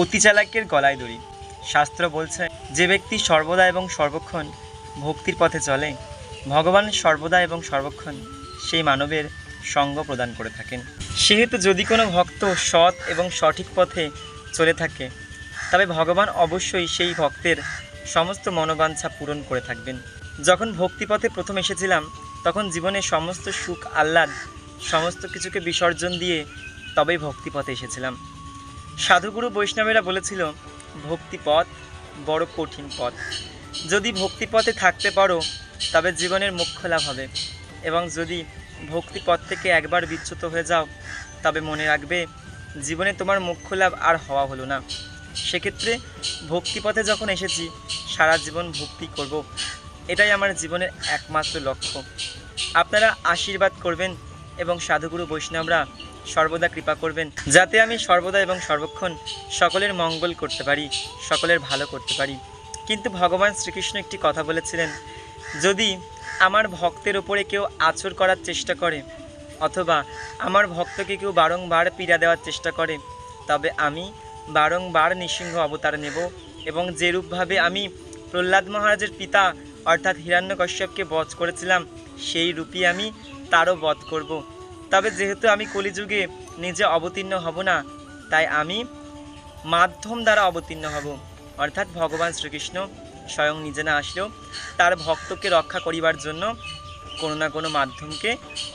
অতি চালাকের গলায় দড়ি। শাস্ত্র বলছে, যে ব্যক্তি সর্বদা এবং সর্বক্ষণ ভক্তির পথে চলে, ভগবান সর্বদা এবং সর্বক্ষণ সেই মানবের সঙ্গ প্রদান করে থাকেন। সেহেতু যদি কোনো ভক্ত সৎ এবং সঠিক পথে চলে থাকে, তবে ভগবান অবশ্যই সেই ভক্তের সমস্ত মনোবাঞ্ছা পূরণ করে থাকবেন। যখন ভক্তিপথে প্রথম এসেছিলাম, তখন জীবনের সমস্ত সুখ, আহ্লাদ, সমস্ত কিছুকে বিসর্জন দিয়ে তবেই ভক্তিপথে এসেছিলাম। সাধুগুরু বৈষ্ণবেরা বলেছিল ভক্তিপথ বড় কঠিন পথ। যদি ভক্তিপথে থাকতে পারো, তবে জীবনের মুখ্য লাভ হবে। এবং যদি ভক্তিপথ থেকে একবার বিচ্যুত হয়ে যাও, তবে মনে রাখবে, জীবনে তোমার মুখ্য লাভ আর হওয়া হলো না। সেক্ষেত্রে ভক্তিপথে যখন এসেছি, সারা জীবন ভক্তি করব। এটাই আমার জীবনের একমাত্র লক্ষ্য। আপনারা আশীর্বাদ করবেন এবং সাধুগুরু বৈষ্ণবরা সর্বদা কৃপা করবেন, যাতে আমি সর্বদা এবং সর্বক্ষণ সকলের মঙ্গল করতে পারি, সকলের ভালো করতে পারি কিন্তু ভগবান শ্রীকৃষ্ণ একটি কথা বলেছিলেন, যদি আমার ভক্তের ওপরে কেউ আচর করার চেষ্টা করে, অথবা আমার ভক্তকে কেউ বারংবার পীড়া দেওয়ার চেষ্টা করে, তবে আমি বারংবার নৃসিংহ অবতার নেব এবং যেরূপভাবে আমি প্রহ্লাদ মহারাজের পিতা অর্থাৎ হিরণ্যকশ্যপকে বধ করেছিলাম, সেই রূপই আমি তারও বধ করব। তবে যেহেতু আমি কলিযুগে নিজে অবতীর্ণ হব না, তাই আমি মাধ্যম দ্বারা অবতীর্ণ হব। অর্থাৎ ভগবান শ্রীকৃষ্ণ স্বয়ং নিজে না আসলেও তার ভক্তকে রক্ষা করিবার জন্য কোনো না কোনো মাধ্যমকে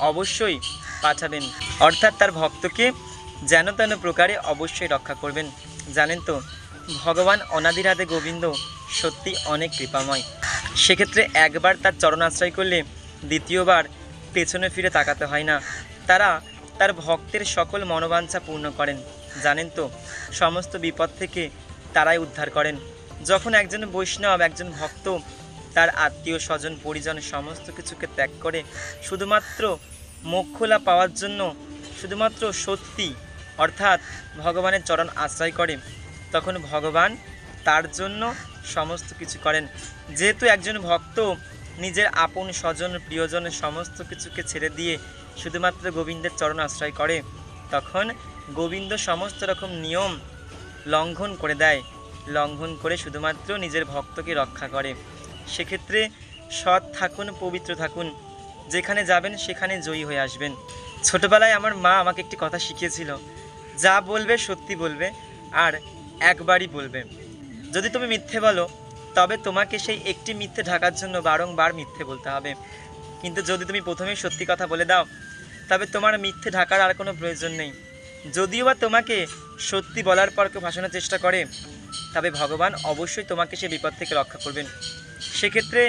অবশ্যই পাঠাবেন। অর্থাৎ তার ভক্তকে যেন তেন প্রকারে অবশ্যই রক্ষা করবেন। জানেন তো, ভগবান অনাদিরাধে গোবিন্দ সত্যি অনেক কৃপাময়। সেক্ষেত্রে একবার তার চরণাশ্রয় করলে দ্বিতীয়বার পেছনে ফিরে তাকাতে হয় না। তারা তার ভক্তের সকল মনোবাঞ্ছা পূর্ণ করেন। জানেন তো, সমস্ত বিপদ থেকে তারাই উদ্ধার করেন। যখন একজন বৈষ্ণব, একজন ভক্ত তার আত্মীয়, স্বজন, পরিজন সমস্ত কিছুকে ত্যাগ করে, শুধুমাত্র মোক্ষলা পাওয়ার জন্য শুধুমাত্র সত্যি অর্থাৎ ভগবানের চরণ আশ্রয় করে, তখন ভগবান তার জন্য সমস্ত কিছু করেন। যেহেতু একজন ভক্ত নিজের আপন, স্বজন, প্রিয়জন সমস্ত কিছুকে ছেড়ে দিয়ে শুধুমাত্র গোবিন্দের চরণ আশ্রয় করে। তখন গোবিন্দ সমস্ত রকম নিয়ম লঙ্ঘন করে দেয়। লঙ্ঘন করে শুধুমাত্র নিজের ভক্তকে রক্ষা করে। সেক্ষেত্রে সৎ থাকুন, পবিত্র থাকুন। যেখানে যাবেন, সেখানে জয়ী হয়ে আসবেন। ছোটবেলায় আমার মা আমাকে একটি কথা শিখিয়েছিল, যা বলবে সত্যি বলবে, আর একবারই বলবে। যদি তুমি মিথ্যে বলো তবে তোমাকে সেই একটি মিথ্যে ঢাকার জন্য বারংবার মিথ্যে বলতে হবে। কিন্তু যদি তুমি প্রথমেই সত্যি কথা বলে দাও, তবে তোমার মিথ্যে ঢাকার আর কোনো প্রয়োজন নেই। যদিও বা তোমাকে সত্যি বলার পর কেউ ভাসানোর চেষ্টা করে, তবে ভগবান অবশ্যই তোমাকে সে বিপদ থেকে রক্ষা করবেন। সেক্ষেত্রে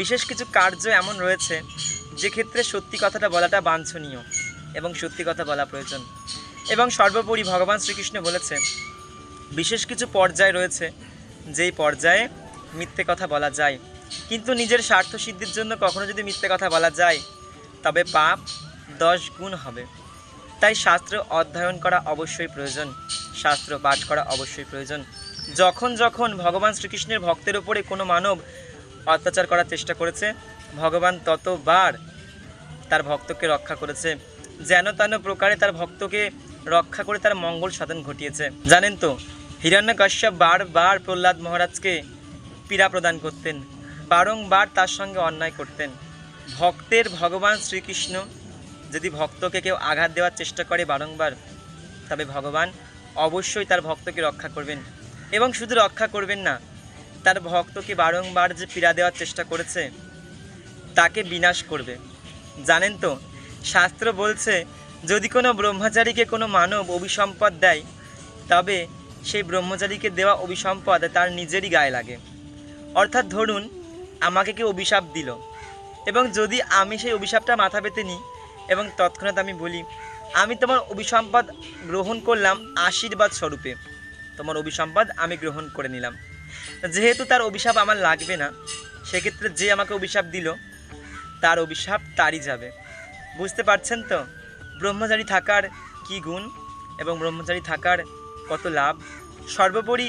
বিশেষ কিছু কার্য এমন রয়েছে, যে ক্ষেত্রে সত্যি কথাটা বলাটা বাঞ্ছনীয় এবং সত্যি কথা বলা প্রয়োজন। এবং সর্বোপরি ভগবান শ্রীকৃষ্ণ বলেছে, বিশেষ কিছু পর্যায় রয়েছে, যেই পর্যায়ে মিথ্যে কথা বলা যায়। কিন্তু নিজের স্বার্থ সিদ্ধির জন্য কখনো যদি মিথ্যে কথা বলা যায়, তবে পাপ দশ গুণ হবে। তাই শাস্ত্র অধ্যয়ন করা অবশ্যই প্রয়োজন। শাস্ত্র পাঠ করা অবশ্যই প্রয়োজন। যখন যখন ভগবান শ্রীকৃষ্ণের ভক্তের ওপরে কোনো মানব অত্যাচার করার চেষ্টা করেছে, ভগবান ততবার তার ভক্তকে রক্ষা করেছে। যেন তেন প্রকারে তার ভক্তকে রক্ষা করে তার মঙ্গল সাধন ঘটিয়েছে। জানেন তো, হিরণ্যকশ্যপ বারবার প্রহ্লাদ মহারাজকে পীড়া প্রদান করতেন, বারংবার তার সঙ্গে অন্যায় করতেন। ভক্তের ভগবান শ্রীকৃষ্ণ যদি ভক্তকে কেউ আঘাত দেওয়ার চেষ্টা করে বারংবার, তবে ভগবান অবশ্যই তার ভক্তকে রক্ষা করবেন। এবং শুধু রক্ষা করবেন না, তার ভক্তকে বারংবার যে পীড়া দেওয়ার চেষ্টা করেছে, তাকে বিনাশ করবে। জানেন তো, শাস্ত্র বলছে, যদি কোনো ব্রহ্মচারীকে কোনো মানব অভিসম্পদ দেয়, তবে সেই ব্রহ্মচারীকে দেওয়া অভিসম্পদ তার নিজেরই গায়ে লাগে। অর্থাৎ ধরুন, আমাকে কেউ অভিশাপ দিল। এবং যদি আমি সেই অভিশাপটা মাথা পেতে নিই, এবং তৎক্ষণাৎ আমি বলি, আমি তোমার অভিসম্পদ গ্রহণ করলাম আশীর্বাদ স্বরূপে। তোমার অভিসম্পদ আমি গ্রহণ করে নিলাম। যেহেতু তার অভিশাপ আমার লাগবে না, সেক্ষেত্রে যে আমাকে অভিশাপ দিল, তার অভিশাপ তারই যাবে। বুঝতে পারছেন তো? ব্রহ্মচারী থাকার কি গুণ, এবং ব্রহ্মচারী থাকার কত লাভ? সর্বোপরি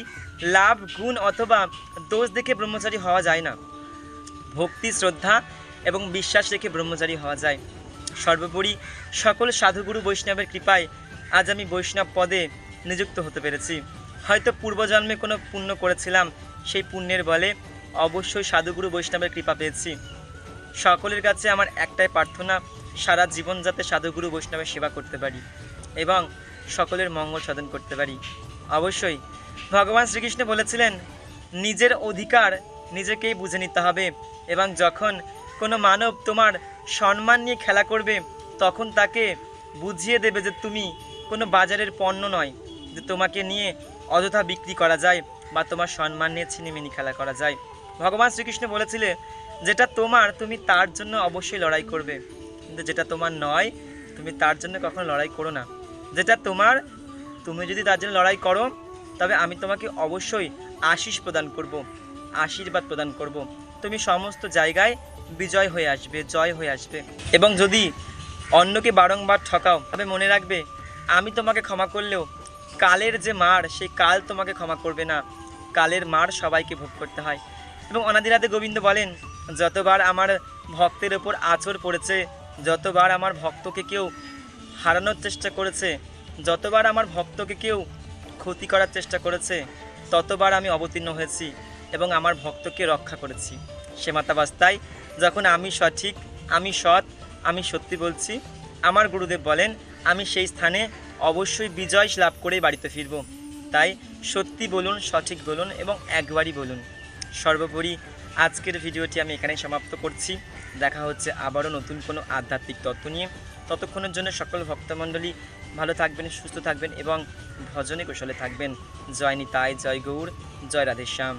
লাভ, গুণ অথবা দোষ দেখে ব্রহ্মচারী হওয়া যায় না। ভক্তি, শ্রদ্ধা এবং বিশ্বাস রেখে ব্রহ্মচারী হওয়া যায়। সর্বোপরি সকল সাধুগুরু বৈষ্ণবের কৃপায় আজ আমি বৈষ্ণব পদে নিযুক্ত হতে পেরেছি। হয়তো পূর্বজন্মে কোনো পুণ্য করেছিলাম, সেই পুণ্যের বলে অবশ্যই সাধুগুরু বৈষ্ণবের কৃপা পেয়েছি। সকলের কাছে আমার একটাই প্রার্থনা, সারা জীবন যাতে সাধুগুরু বৈষ্ণবের সেবা করতে পারি এবং সকলের মঙ্গল সাধন করতে পারি। অবশ্যই। ভগবান শ্রীকৃষ্ণ বলেছিলেন, নিজের অধিকার নিজেকেই বুঝে নিতে হবে এবং যখন কোনো মানব তোমার সম্মান নিয়ে খেলা করবে, তখন তাকে বুঝিয়ে দেবে যে তুমি কোনো বাজারের পণ্য নয়, যে তোমাকে নিয়ে অযথা বিক্রি করা যায় বা তোমার সম্মান নিয়ে ছিনিমিনি খেলা করা যায়। ভগবান শ্রীকৃষ্ণ বলেছিলে যেটা তোমার, তুমি তার জন্য অবশ্যই লড়াই করবে। কিন্তু যেটা তোমার নয়, তুমি তার জন্য কখনো লড়াই করো না। যেটা তোমার তুমি যদি তার জন্য লড়াই করো, তবে আমি তোমাকে অবশ্যই আশিস প্রদান করব, আশীর্বাদ প্রদান করব। তুমি সমস্ত জায়গায় বিজয় হয়ে আসবে, জয় হয়ে আসবে। এবং যদি অন্যকে বারংবার ঠকাও, তবে মনে রাখবে, আমি তোমাকে ক্ষমা করলেও কালের যে মার, সেই কাল তোমাকে ক্ষমা করবে না। কালের মার সবাইকে ভোগ করতে হয়। এবং অনাদিরাতে গোবিন্দ বলেন, যতবার আমার ভক্তের ওপর আচর পড়েছে, যতবার আমার ভক্তকে কেউ হারানোর চেষ্টা করেছে যতবার আমার ভক্তকে কেউ ক্ষতি করার চেষ্টা করেছে, ততবার আমি অবতীর্ণ হয়েছি এবং আমার ভক্তকে রক্ষা করেছি। সে মাতাবাস্তায় যখন আমি সঠিক, আমি সৎ, আমি সত্যি বলছি, আমার গুরুদেব বলেন, আমি সেই স্থানে অবশ্যই বিজয় লাভ করেই বাড়িতে ফিরব। তাই সত্যি বলুন, সঠিক বলুন এবং একবারই বলুন। সর্বোপরি আজকের ভিডিওটি আমি এখানেই সমাপ্ত করছি। দেখা হচ্ছে আবারও নতুন কোনো আধ্যাত্মিক তত্ত্ব নিয়ে। ততক্ষণের জন্য সকল ভক্তমণ্ডলী ভালো থাকবেন, সুস্থ থাকবেন এবং ভজনে কুশলে থাকবেন। জয় নিতাই, জয় গৌর, জয় রাধেশ্যাম।